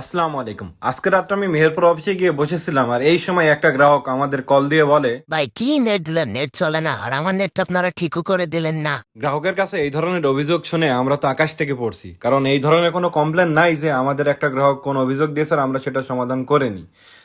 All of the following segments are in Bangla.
আসসালামু আলাইকুম। আজকে রাত্রে আমি মেহেরপুর অফিসে গিয়ে বসেছিলাম আর এই সময় একটা গ্রাহক আমাদের কল দিয়ে বলে ভাই কি নেট দিলেন? নেট চলে না। আর আমার নেটটা আপনারা ঠিকও করে দিলেন না। গ্রাহকের কাছে এই ধরনের অভিযোগ শুনে আমরা তো আকাশ থেকে পড়ছি। কারণ এই ধরনের কোনো কমপ্লেন নাই যে আমাদের একটা গ্রাহক কোনো অভিযোগ দিয়েছে আর আমরা সেটা সমাধান করিনি।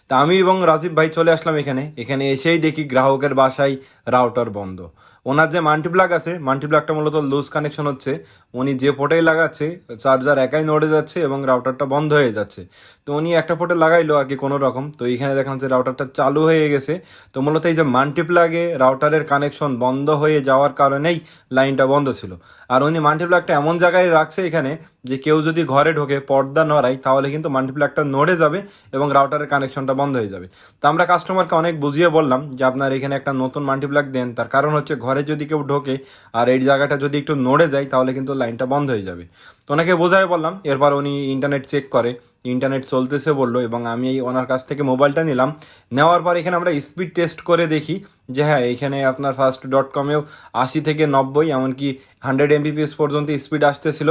তা আমি এবং রাজীব ভাই চলে আসলাম এখানে। এখানে এসেই দেখি গ্রাহকের বাসায় রাউটার বন্ধ। ওনার যে মাল্টিপ্লাগ আছে, মাল্টিপ্লাগটা মূলত লুজ কানেকশন হচ্ছে। উনি যে পোর্টেই লাগাচ্ছে চার্জার একাই নড়ে যাচ্ছে এবং রাউটারটা বন্ধ হয়ে যাচ্ছে। তো উনি একটা পোর্টে লাগাইলো আর কি কোনো রকম। তো এইখানে দেখলাম যে রাউটারটা চালু হয়ে গেছে। তো মূলত এই যে মাল্টিপ্লাগে রাউটারের কানেকশন বন্ধ হয়ে যাওয়ার কারণেই লাইনটা বন্ধ ছিল। আর উনি মাল্টিপ্লাগটা এমন জায়গায় রাখছে এখানে যে কেউ যদি ঘরে ঢোকে পর্দা নড়ায়, তাহলে কিন্তু মাল্টিপ্লাগটা নড়ে যাবে এবং রাউটারের কানেকশনটা বন্ধ হয়ে যাবে। তো আমরা কাস্টমারকে অনেক বুঝিয়ে বললাম যে, আপনার এখানে একটা নতুন মাল্টিপ্লাগ দেন। তার কারণ হচ্ছে ঘরে যদি কেউ ঢোকে আর এই জায়গাটা যদি একটু নড়ে যায়, তাহলে কিন্তু লাইনটা বন্ধ হয়ে যাবে। তো ওনাকে বোঝাই বললাম, এরপর উনি ইন্টারনেট চেক করে ইন্টারনেট চলতেছে বলল এবং আমি এই ওনার কাছ থেকে মোবাইলটা নিলাম। নেওয়ার পর এখানে আমরা স্পিড টেস্ট করে দেখি যে হ্যাঁ এখানে আপনার ফার্স্ট ডট কমেও আশি থেকে নব্বই, এমনকি হান্ড্রেড এমবিপিএস পর্যন্ত স্পিড আসতেছিল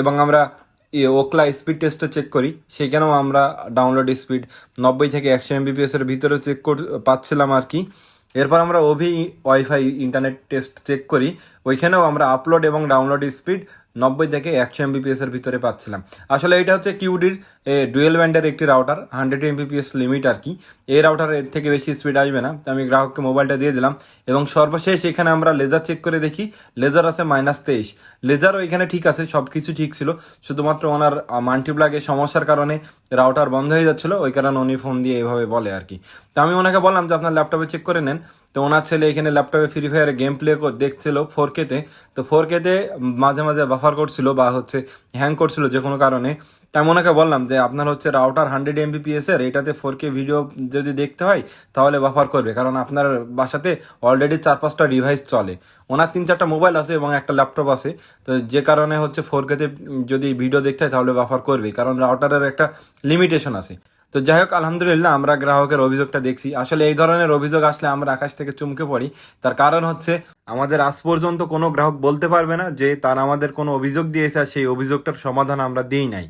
এবং আমরা ওকলা স্পিড টেস্টটা চেক করি। সেখানেও আমরা ডাউনলোড স্পিড নব্বই থেকে একশো এমবিপিএসের ভিতরে চেক কর পাচ্ছিলাম আর কি। এরপর আমরা ওভি ওয়াইফাই ইন্টারনেট টেস্ট চেক করি ওইখানেও আমরা আপলোড এবং ডাউনলোড স্পিড নব্বই থেকে একশো এমবিপিএস এর ভিতরে পাচ্ছিলাম। আসলে এটা হচ্ছে কিউডির ডুয়েল ব্যান্ডের একটি রাউটার হান্ড্রেড এমবিপিএস লিমিট আর কি। এই রাউটার এর থেকে বেশি স্পিড আসবে না। তো আমি গ্রাহককে মোবাইলটা দিয়ে দিলাম এবং সর্বশেষ এখানে আমরা লেজার চেক করে দেখি। লেজার আছে মাইনাস তেইশ। লেজারও এখানে ঠিক আছে সব কিছু ঠিক ছিল। শুধুমাত্র ওনার মাল্টিপ্লাগের সমস্যার কারণে রাউটার বন্ধ হয়ে যাচ্ছিল। ওই কারণে উনি ফোন দিয়ে এইভাবে বলে আর কি। তো আমি ওনাকে বললাম যে, আপনার ল্যাপটপে চেক করে নেন। তো ওনার ছেলে এখানে ল্যাপটপে ফ্রি ফায়ারে গেম প্লে দেখছিল ফোর কেতে তো। ফোর কেতে মাঝে মাঝে বাফার করছিল বা হচ্ছে হ্যাং করছিল যে কোনো কারণে। তাই ওনাকে বললাম যে আপনার হচ্ছে রাউটার হান্ড্রেড এমবিপিএস এর, এটাতে ফোর কে ভিডিও যদি দেখতে হয়, তাহলে বাফার করবে। কারণ আপনার বাসাতে অলরেডি চার পাঁচটা ডিভাইস চলে। ওনার তিন চারটা মোবাইল আছে এবং একটা ল্যাপটপ আছে। তো যে কারণে হচ্ছে ফোর কেতে যদি ভিডিও দেখতে হয়, তাহলে বাফার করবে কারণ রাউটারের একটা লিমিটেশন আছে। তো যাই হোক, আলহামদুলিল্লাহ আমরা গ্রাহকের অভিযোগটা দেখছি। আসলে এই ধরনের অভিযোগ আসলে আমরা আকাশ থেকে চমকে পড়ি। তার কারণ হচ্ছে, আমাদের আজ পর্যন্ত কোনো গ্রাহক বলতে পারবে না যে তার আমাদের কোনো অভিযোগ দিয়েছে আর সেই অভিযোগটার সমাধান আমরা দিই নাই।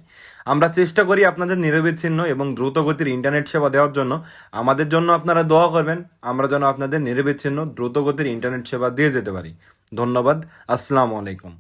আমরা চেষ্টা করি আপনাদের নিরবিচ্ছিন্ন এবং দ্রুত গতির ইন্টারনেট সেবা দেওয়ার জন্য। আমাদের জন্য আপনারা দোয়া করবেন, আমরা যেন আপনাদের নিরবিচ্ছিন্ন দ্রুত গতির ইন্টারনেট সেবা দিয়ে যেতে পারি। ধন্যবাদ, আসসালামু আলাইকুম।